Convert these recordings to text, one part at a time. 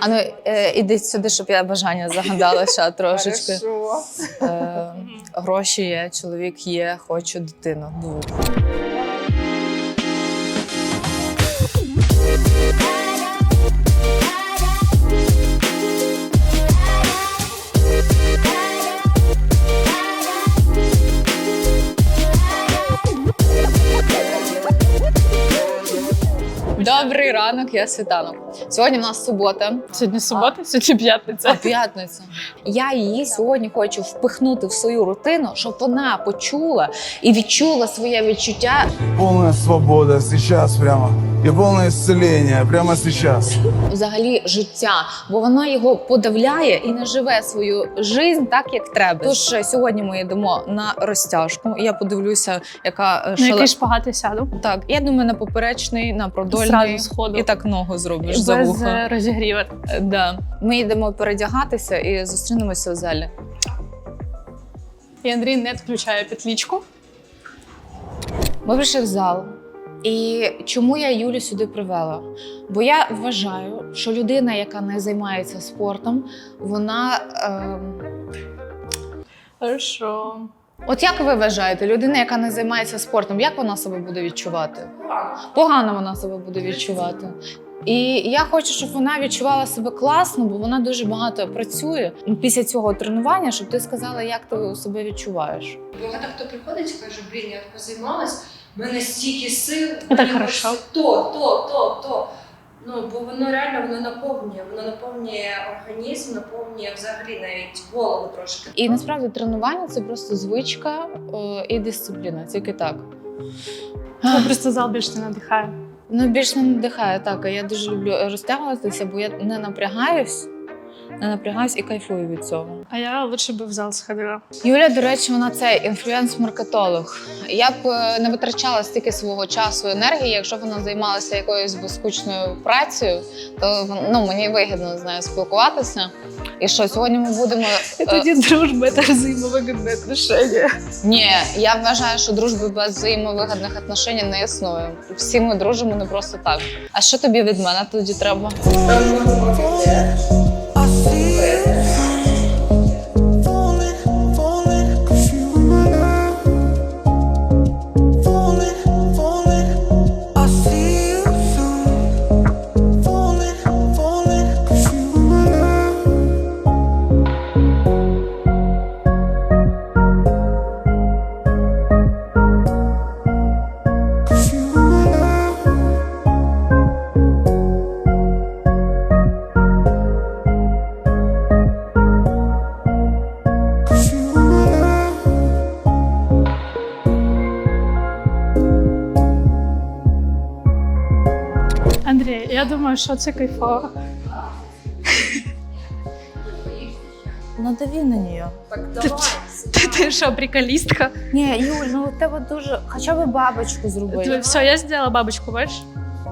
А ну е, іди сюди, щоб я бажання загадала ще трошечки. Е, гроші є, чоловік є, хочу дитину. Двох. Ранок, я світанок. Сьогодні в нас субота, Сьогодні субота, сьогодні п'ятниця. а п'ятниця. Я її сьогодні хочу впихнути в свою рутину, щоб вона почула і відчула своє відчуття Повна свобода зараз прямо. И полное исцеление прямо сейчас. взагалі життя, бо вона його подавляє і не живе свою жизнь так, як треба. Тож е, сьогодні ми йдемо на розтяжку. Я подивлюся, яка е, На шале... який шпагат я сяду? Так, я думаю, на поперечний, на продольний сходу. і так ногу зробиш за Без вухо. е, розігріва. Е, Да. Ми йдемо передягатися і зустрінемося в залі. І Андрій не включає петлічку. Ми прийшли в зал. І чому я Юлю сюди привела? Бо я вважаю, що людина, яка не займається спортом, вона. ем, Хорошо. От як ви вважаєте, людина, яка не займається спортом, як вона себе буде відчувати? Погано вона себе буде відчувати. І я хочу, щоб вона відчувала себе класно, бо вона дуже багато працює після цього тренування, щоб ти сказала, як ти себе відчуваєш. Багато хто приходить і каже, блін, я позаймалась, в мене стільки сил, так мені хорошо. то, то, то, то. Ну, бо воно реально воно наповнює, воно наповнює організм, наповнює взагалі навіть голову трошки. І насправді тренування це просто звичка е, і дисципліна, тільки так. Я просто зал більше не надихає. Ну, більш не надихає так. а Я дуже люблю розтягуватися, бо я не напрягаюсь, не напрягаюсь і кайфую від цього. А я лучше би в зал сходила. Юля, до речі, вона це інфлюенс-маркетолог. Я б е, не витрачала стільки свого часу і енергії, якщо б вона займалася якоюсь безскучною працею, то ну, мені вигідно з нею спілкуватися. І що сьогодні ми будемо. Е, тоді дружба, це взаємовигідне отношення. Ні, я вважаю, що дружби без взаємовигідних отношень не існує. Всі ми дружимо не просто так. А що тобі від мене тоді треба? Думаю, що це кайфово. Надаві на неї. Ти, ти що, приколістка? Ні, Юль, ну у тебе дуже. Хоча б бабочку зроби. Все, я зробила бабочку, бачиш?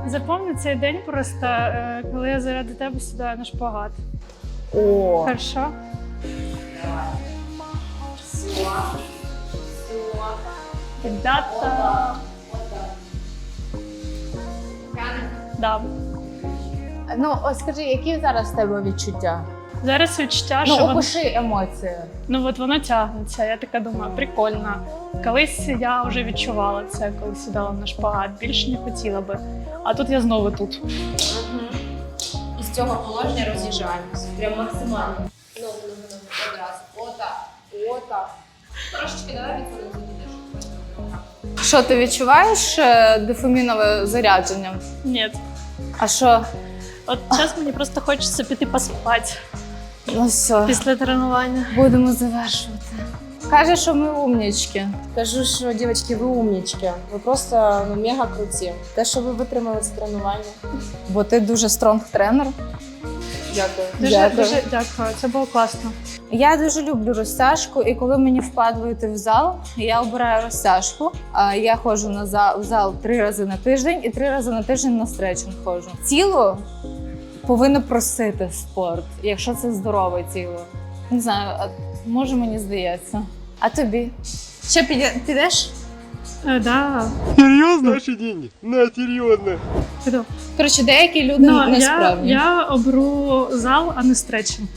Запомни цей день просто, е, коли я заради тебе сідаю на шпагат. О, Хорошо? Ребята. Да. Ну ось скажи, які зараз в тебе відчуття? Зараз відчуття, що Ну, воно, опиши емоції. ну, от воно тягнеться. Я така думаю, прикольно. Колись я вже відчувала це, коли сідала на шпагат. Більше не хотіла би. А тут я знову тут. І з цього положення роз'їжджаємося. Прям максимально. Ногу, ногу, ногу, одразу. Отак, отак. Трошечки давай відходимо. Що ти відчуваєш е, дофамінове зарядження? Ні. А що? От зараз мені просто хочеться піти поспати Ну все, після тренування. будемо завершувати. Каже, що ми умнічки. Кажу, що дівчатки, ви умнічки. Ви просто ну, мега круті. Те, що ви витримали це тренування. Бо ти дуже стронг тренер. Дякую. Дуже Дякую. дуже дякую. Це було класно. Я дуже люблю розтяжку, і коли мені впадло йти в зал, я обираю розтяжку. А Я ходжу на зал, в зал три рази на тиждень і три рази на тиждень на стретчинг ходжу. Тіло повинно просити спорт, якщо це здорове тіло. Не знаю, а може мені здається. А тобі? Ще піде- підеш? Е, да. Серьезно? Наши деньги. На, серьезно. Піду. Коротше, деякі люди Ну, я, несправні. я оберу зал, а не стретчинг.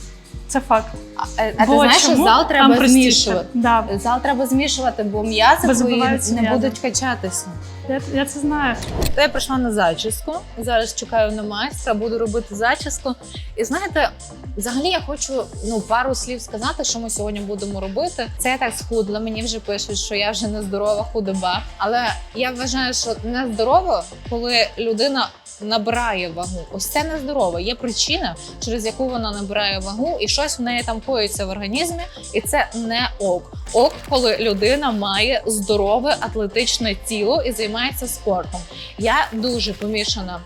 Це факт. А, е, а ти знаєш, що чому? зал треба змішувати. Да, Зал треба змішувати, бо м'язи твої не м'язи. будуть качатися. Я, я це знаю. То я прийшла на зачіску. Зараз чекаю на майстра, буду робити зачіску. І знаєте, взагалі я хочу ну пару слів сказати, що ми сьогодні будемо робити. Це я так схудла. Мені вже пишуть, що я вже нездорова худоба. Але я вважаю, що нездорово, коли людина. Набирає вагу, ось це нездорово. Є причина, через яку вона набирає вагу, і щось в неї там коїться в організмі, і це не ок. Ок, коли людина має здорове атлетичне тіло і займається спортом. Я дуже помішана.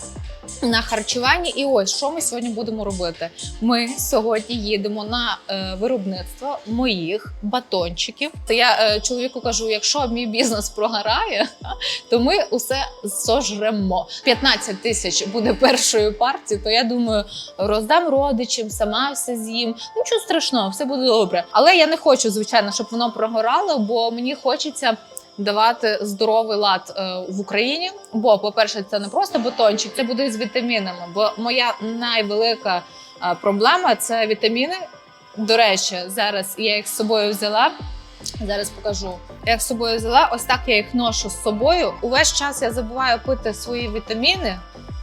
На харчуванні, і ось що ми сьогодні будемо робити. Ми сьогодні їдемо на е, виробництво моїх батончиків. То я е, чоловіку кажу: якщо мій бізнес прогорає, то ми усе сожремо. 15 тисяч буде першою партією, то я думаю, роздам родичам, сама все з'їм. Нічого страшного, все буде добре. Але я не хочу, звичайно, щоб воно прогорало, бо мені хочеться. Давати здоровий лад е, в Україні, бо, по-перше, це не просто батончик, це буде з вітамінами. Бо моя найвелика е, проблема це вітаміни. До речі, зараз я їх з собою взяла. Зараз покажу. Я з собою взяла. Ось так я їх ношу з собою. Увесь час я забуваю пити свої вітаміни.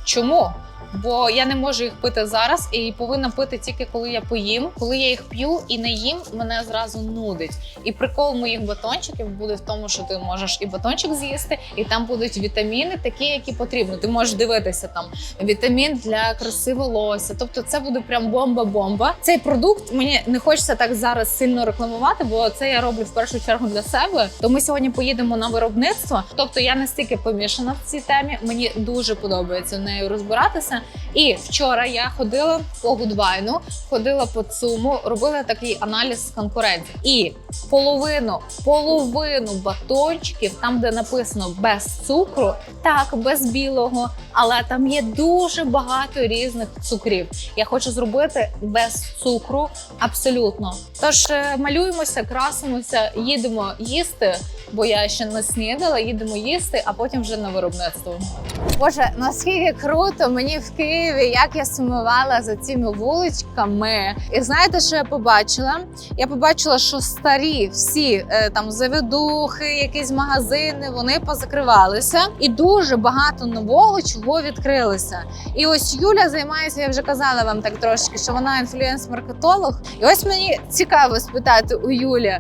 Чому? Бо я не можу їх пити зараз і повинна пити тільки коли я поїм. Коли я їх п'ю і не їм, мене зразу нудить. І прикол моїх батончиків буде в тому, що ти можеш і батончик з'їсти, і там будуть вітаміни, такі, які потрібно. Ти можеш дивитися там вітамін для краси волосся. Тобто, це буде прям бомба-бомба. Цей продукт мені не хочеться так зараз сильно рекламувати, бо це я роблю в першу чергу для себе. То ми сьогодні поїдемо на виробництво. Тобто я настільки помішана в цій темі. Мені дуже подобається нею розбиратися. І вчора я ходила по Гудвайну, ходила по ЦУМу, робила такий аналіз конкурентів. І половину, половину батончиків, там де написано без цукру, так, без білого, але там є дуже багато різних цукрів. Я хочу зробити без цукру абсолютно. Тож е, малюємося, красимося, їдемо їсти, бо я ще не снідала, їдемо їсти, а потім вже на виробництво. Боже, наскільки круто мені в Києві, як я сумувала за цими вуличками. І знаєте, що я побачила? Я побачила, що старі всі е, там заведухи, якісь магазини, вони позакривалися, і дуже багато нового чого відкрилося. І ось Юля займається, я вже казала вам так трошки, що вона інфлюенс-маркетолог. І ось мені цікаво спитати у Юлі.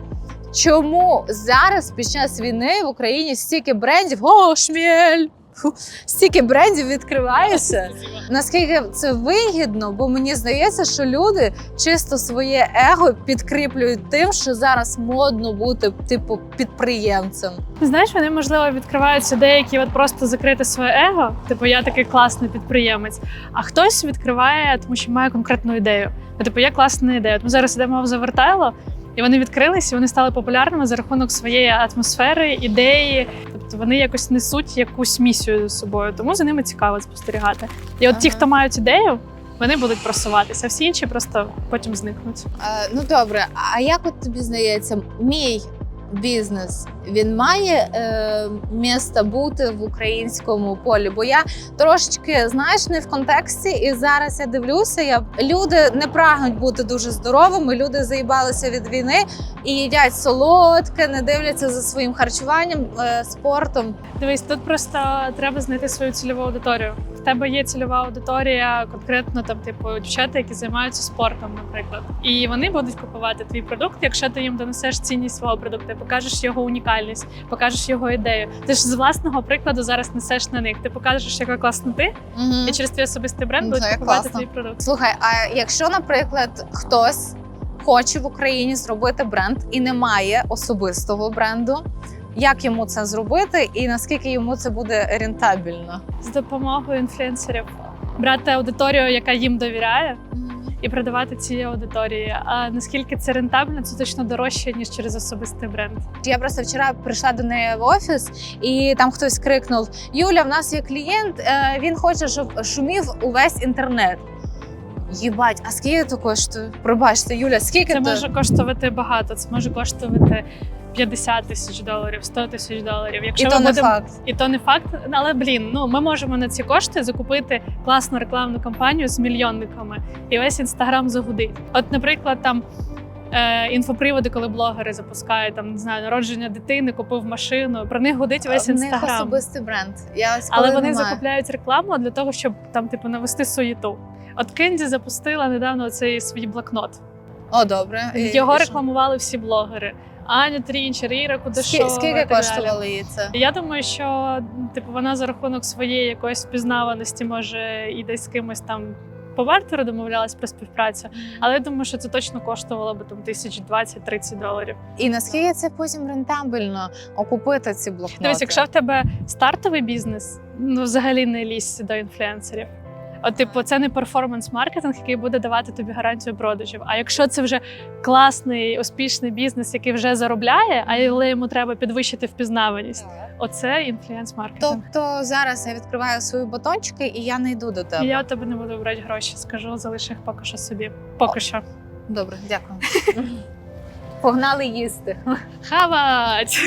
Чому зараз під час війни в Україні стільки брендів о, шмель! Фу, стільки брендів відкривається. Наскільки це вигідно, бо мені здається, що люди чисто своє его підкріплюють тим, що зараз модно бути типу підприємцем. Знаєш, вони можливо відкриваються деякі, от просто закрити своє его. Типу, я такий класний підприємець. А хтось відкриває, тому що має конкретну ідею. Типу, є класна ідея. От ми зараз йдемо в Завертайло, і вони відкрились, і вони стали популярними за рахунок своєї атмосфери, ідеї. Вони якось несуть якусь місію з собою. Тому за ними цікаво спостерігати. І от ті, хто мають ідею, вони будуть просуватися, а всі інші просто потім зникнуть. Е, ну добре, а як от тобі здається, мій бізнес він має е, місце бути в українському полі? Бо я трошечки знаєш не в контексті, і зараз я дивлюся. Я люди не прагнуть бути дуже здоровими. Люди заїбалися від війни і їдять солодке, не дивляться за своїм харчуванням, е, спортом. Дивись, тут просто треба знайти свою цільову аудиторію. В тебе є цільова аудиторія, конкретно там, типу, дівчата, які займаються спортом, наприклад. І вони будуть купувати твій продукт, якщо ти їм донесеш цінність свого продукту, покажеш його унікальність, покажеш його ідею. Ти ж з власного прикладу зараз несеш на них. Ти покажеш, яка класна ти, Угу. і через твій особистий бренд Ну, будуть купувати твій продукт. Слухай, а якщо, наприклад, хтось хоче в Україні зробити бренд і не має особистого бренду, як йому це зробити, і наскільки йому це буде рентабельно? З допомогою інфлюенсерів брати аудиторію, яка їм довіряє, і продавати цій аудиторії. А наскільки це рентабельно, це точно дорожче ніж через особистий бренд. Я просто вчора прийшла до неї в офіс, і там хтось крикнув: Юля, в нас є клієнт, е, він хоче, щоб шумів увесь інтернет. Їбать, а скільки це коштує? Пробачте, Юля, скільки Це то? може коштувати багато. Це може коштувати 50 тисяч доларів, 100 тисяч доларів. І Якщо то ми не будемо факт. і то не факт, але блін, ну ми можемо на ці кошти закупити класну рекламну кампанію з мільйонниками, і весь інстаграм загудить. От, наприклад, там. Е, інфоприводи, коли блогери запускають там не знаю народження дитини, купив машину. Про них гудить весь В них інстаграм. особистий бренд. Я ось Але вони немає. закупляють рекламу для того, щоб там типу навести суєту. От Кенді запустила недавно цей свій блокнот. О, добре. Його і що? рекламували всі блогери. Аня Трінчер, Іра Скі- Кудашова. Скільки і так далі. коштувало це? Я думаю, що типу вона за рахунок своєї якоїсь впізнаваності може і десь з кимось там по бартеру домовлялась про співпрацю. Але я думаю, що це точно коштувало би там тисяч 20-30 доларів. І наскільки це потім рентабельно окупити ці блокноти? Дивись, якщо в тебе стартовий бізнес, ну взагалі не лізь до інфлюенсерів. От, типу, це не перформанс-маркетинг, який буде давати тобі гарантію продажів. А якщо це вже класний, успішний бізнес, який вже заробляє, але йому треба підвищити впізнаваність, оце інфлюенс-маркетинг. Тобто зараз я відкриваю свої батончики і я не йду до тебе. Я у тебе не буду брати гроші, скажу, залиш їх поки що собі. Поки що. Добре, дякую. Погнали їсти. Хавать!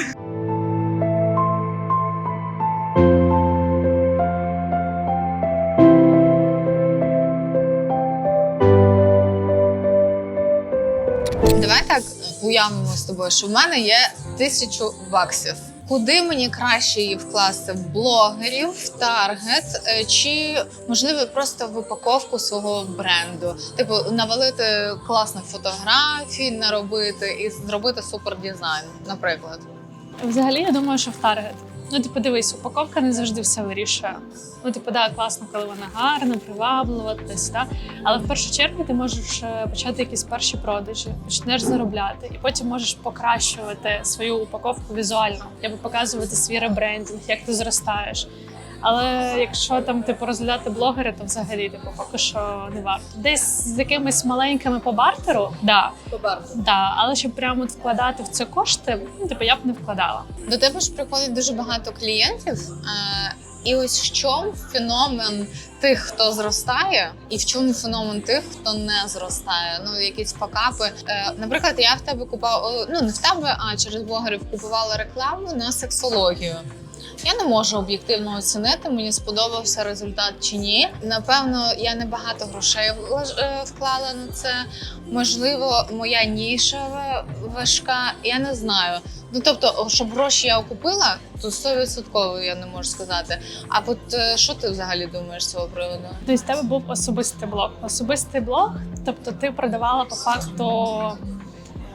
Уявимо з тобою, що в мене є тисячу баксів. Куди мені краще її вкласти в блогерів, в таргет, е, чи можливо просто в упаковку свого бренду? Типу, навалити класних фотографій, наробити і зробити супер дизайн, наприклад. Взагалі, я думаю, що в таргет. Ну, типу, дивись, упаковка не завжди все вирішує. Ну, типу, да, класно, коли вона гарна, приваблива, десь, да? Але в першу чергу ти можеш е, почати якісь перші продажі, почнеш заробляти, і потім можеш покращувати свою упаковку візуально, якби показувати свій ребрендинг, як ти зростаєш. Але якщо там типу розглядати блогери, то взагалі типу поки що не варто. Десь з якимись маленькими по бартеру, да, по да, але щоб прямо от вкладати в це кошти, ну типу я б не вкладала. До тебе ж приходить дуже багато клієнтів. е, І ось в чому феномен тих, хто зростає, і в чому феномен тих, хто не зростає. Ну, якісь факапи. Е, Наприклад, я в тебе купувала, ну не в тебе, а через блогерів купувала рекламу на сексологію. Я не можу об'єктивно оцінити, мені сподобався результат чи ні. Напевно, я не багато грошей е, вклала на це. Можливо, моя ніша важка. Я не знаю. Ну тобто, щоб гроші я окупила, то 100% я не можу сказати. А от е, що ти взагалі думаєш з цього приводу? Тобто в тебе був особистий блог. Особистий блог, тобто ти продавала по факту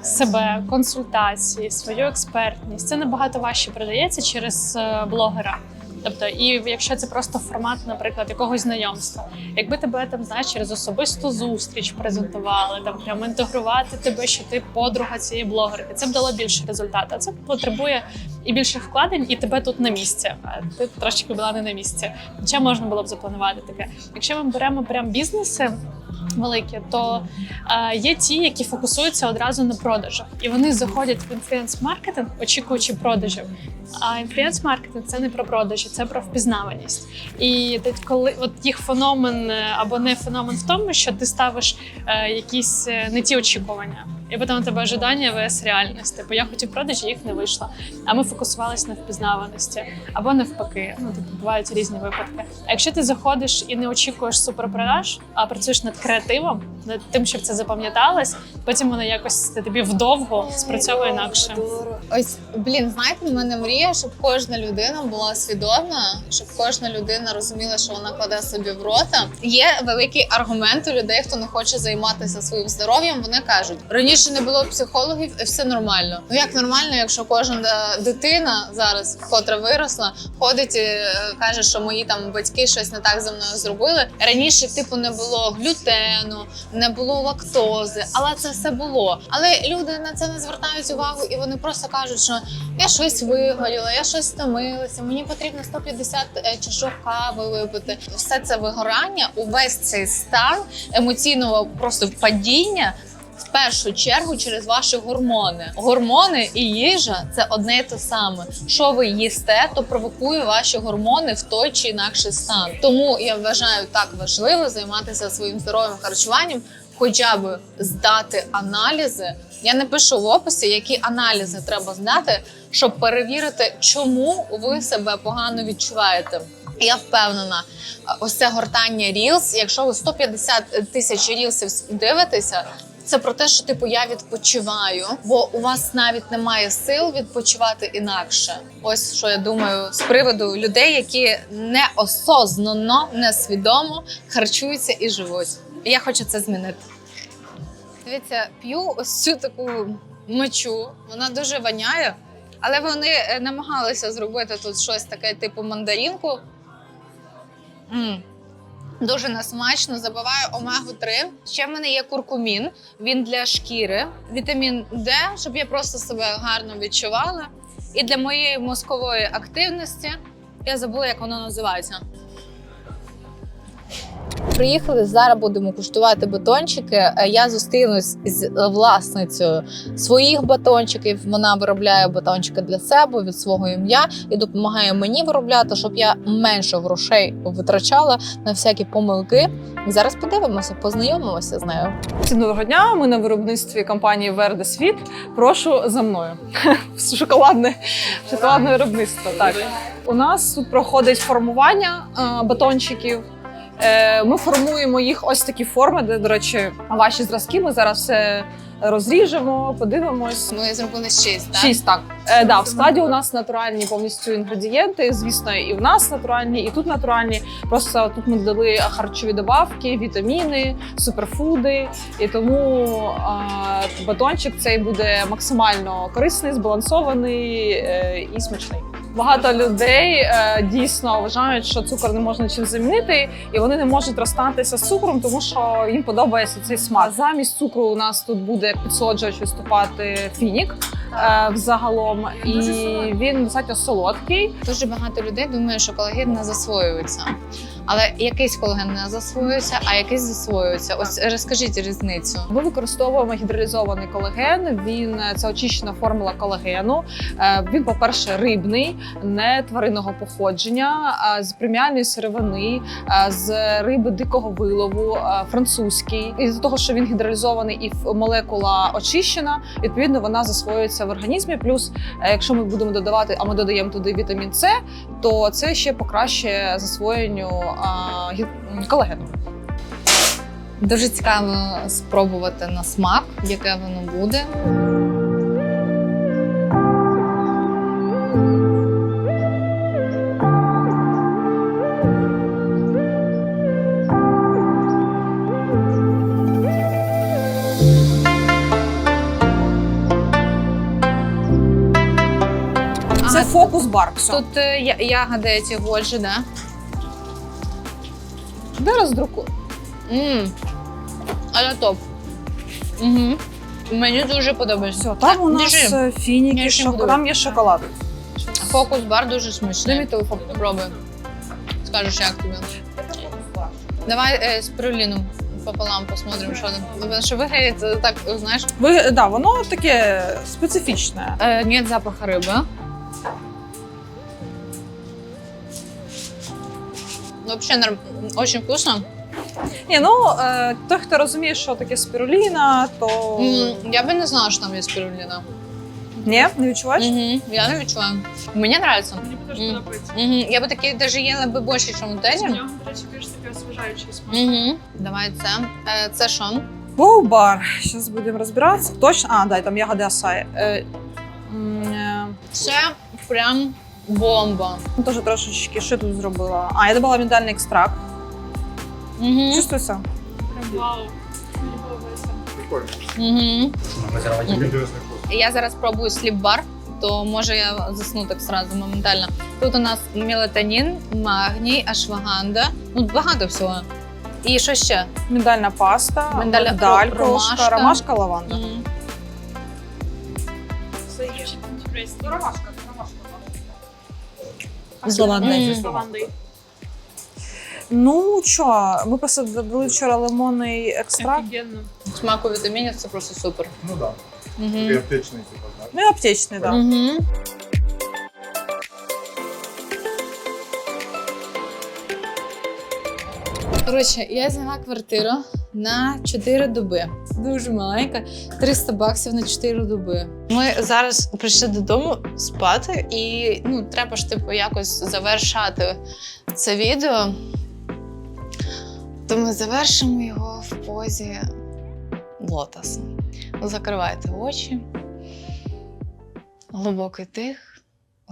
себе, консультації, свою експертність. Це набагато важче продається через е, блогера. Тобто, і якщо це просто формат, наприклад, якогось знайомства, якби тебе там знаєш через особисту зустріч презентували, там прямо інтегрувати тебе, що ти подруга цієї блогерки, це б дало більше результату. Це потребує і більших вкладень, і тебе тут на місці. А ти трошки була не на місці. Хоча можна було б запланувати таке. Якщо ми беремо прям бізнеси. Великі, то е, є ті, які фокусуються одразу на продажах, і вони заходять в інфлюенс-маркетинг, очікуючи продажів. А інфлюенс-маркетинг це не про продажі, це про впізнаваність. І коли от їх феномен е, або не феномен в тому, що ти ставиш е, якісь е, не ті очікування. І потім у тебе ожидання vs реальність. Типу я хотів продажі, їх не вийшло. А ми фокусувалися на впізнаваності або навпаки. Ну типу бувають різні випадки. А якщо ти заходиш і не очікуєш суперпродаж, а працюєш над креативом, над тим, щоб це запам'яталось, потім воно якось тобі вдовго спрацьовує інакше. Ось блін, знаєте, в мене мрія, щоб кожна людина була свідома, щоб кожна людина розуміла, що вона кладе собі в рота. Є великий аргумент у людей, хто не хоче займатися своїм здоров'ям. Вони кажуть, раніше не було психологів, і все нормально. Ну як нормально, якщо кожна дитина зараз, котра виросла, ходить і е, каже, що мої там батьки щось не так зі мною зробили. Раніше, типу, не було глютену, не було лактози, але це все було. Але люди на це не звертають увагу, і вони просто кажуть, що я щось вигоріла, я щось стомилася, мені потрібно 150 е, чашок кави випити. Все це вигорання, увесь цей стан емоційного просто падіння. Першу чергу через ваші гормони. Гормони і їжа це одне і те саме. Що ви їсте, то провокує ваші гормони в той чи інакший стан. Тому я вважаю так важливо займатися своїм здоров'ям харчуванням хоча б здати аналізи. Я напишу в описі, які аналізи треба здати, щоб перевірити, чому ви себе погано відчуваєте. Я впевнена, ось це гортання Reels, якщо ви 150 тисяч рілсів дивитеся, це про те, що типу я відпочиваю, бо у вас навіть немає сил відпочивати інакше. Ось що я думаю з приводу людей, які неосознано, несвідомо харчуються і живуть. Я хочу це змінити. Дивіться, п'ю ось цю таку мочу. Вона дуже воняє, але вони е, намагалися зробити тут щось таке, типу мандарінку. Дуже насмачно, забиваю омегу 3 Ще в мене є куркумін. Він для шкіри, вітамін Д, щоб я просто себе гарно відчувала. І для моєї мозкової активності я забула, як воно називається. Приїхали зараз будемо куштувати батончики. Е, Я зустрінусь з е, власницею своїх батончиків. Вона виробляє батончики для себе від свого ім'я і допомагає мені виробляти, щоб я менше грошей витрачала на всякі помилки. Зараз подивимося, познайомимося з нею. Доброго дня. Ми на виробництві компанії Верде Світ. Прошу за мною. Шоколадне, шоколадне виробництво. Так у нас тут проходить формування е, батончиків. Е, Ми формуємо їх ось такі форми, де, до речі, ваші зразки. Ми зараз все розріжемо, подивимось. Ми зробили шість, так? Шість так. Е, да, в складі у нас натуральні повністю інгредієнти. Звісно, і в нас натуральні, і тут натуральні. Просто тут ми додали харчові добавки, вітаміни, суперфуди. І тому е, батончик цей буде максимально корисний, збалансований е, і смачний. Багато людей е, дійсно вважають, що цукор не можна чим замінити, і вони не можуть розстатися з цукром, тому що їм подобається цей смак. Замість цукру у нас тут буде підсоджувач виступати фінік е, взагалом, і він достатньо солодкий. Дуже багато людей думає, що колаген не засвоюється. Але якийсь колаген не засвоюється, а якийсь засвоюється. Ось розкажіть різницю. Ми використовуємо гідролізований колаген. Він е, це очищена формула колагену. Е, Він, по-перше, рибний, не тваринного походження, а з преміальної сировини, е, з риби дикого вилову, французький. І з того, що він гідролізований і молекула очищена, відповідно вона засвоюється в організмі. Плюс, якщо ми будемо додавати, а ми додаємо туди вітамін С, то це ще покращує засвоєнню а, колагену. Дуже цікаво спробувати на смак, яке воно буде. Це фокус бар. Все. Тут е, ягоди ці годжі, да? Де роздруку? Мм. Але топ. Угу. Мені дуже подобається. Все, там у нас Держи. е, фініки, ще там є шоколад. Фокус бар дуже смачний. Дай мій телефон. Попробуй. Скажеш, як тобі. Давай е, з проліном пополам посмотрим, що там. Що виглядить е, так, знаєш, Ви, да, воно таке специфічне. е, нет запаха риби. Вообще норм... очень вкусно. Ні, ну е, той, хто розуміє, що таке спіруліна, то М, Я би не знала, що там є спіруліна. ні, не відчуваєш? Угу. Я не відчуваю. Мені подобається. Мені теж Мгм. подобається. Угу. Я би такі навіть їла би більше, ніж у У тезі. нього, до речі, теж такий освіжаючий смак. Угу. Давай це. Е, це що? Боу-бар. Зараз будемо розбиратися. Точно. А, да, там ягоди асаї. Е, м, е, Це прям бомба. ну, Теж трошечки, що тут зробила? А, я додала міндальний екстракт. Угу. Чувствується? Вау. Угу. Я зараз пробую сліп-бар, то може я засну так сразу моментально. Тут у нас мелатонін, магній, ашваганда. Ну, багато всього. І що ще? Міндальна паста, Миндальна- миндаль, ромашка. ромашка, лаванда. Це є. Ромашка, З лавандою. З лавандою. Ну що, ми просто додали вчора лимонний екстракт. Офігенно. Смак у вітамінів це просто супер. Ну да. Угу. Такий аптечний, типа, да? Ну і аптечний, так. Да. Угу. Коротше, я зняла квартиру на 4 доби. Дуже маленька, 300 баксів на 4 доби. Ми зараз прийшли додому спати, і ну, треба ж типу якось завершати це відео. То ми завершимо його в позі лотосу. Закривайте очі. Глибокий тих.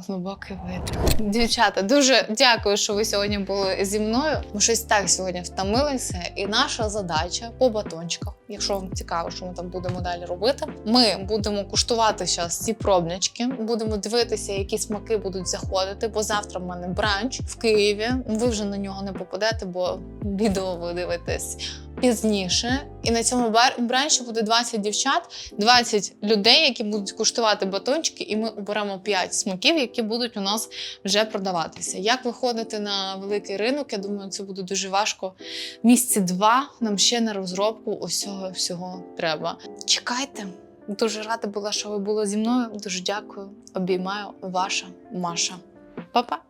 Глибокий видих. Дівчата, дуже дякую, що ви сьогодні були зі мною. Ми щось так сьогодні втомилися. І наша задача по батончиках, якщо вам цікаво, що ми там будемо далі робити, ми будемо куштувати зараз ці пробнички, будемо дивитися, які смаки будуть заходити. Бо завтра в мене бранч в Києві. Ви вже на нього не попадете, бо відео ви дивитесь пізніше. І на цьому бранчі буде 20 дівчат, 20 людей, які будуть куштувати батончики, і ми оберемо 5 смаків, які будуть у нас вже продаватися. Як виходити на великий ринок? Я думаю, це буде дуже важко. Місяці два нам ще на розробку ось цього всього треба. Чекайте. Дуже рада була, що ви були зі мною. Дуже дякую. Обіймаю ваша Маша. Па-па!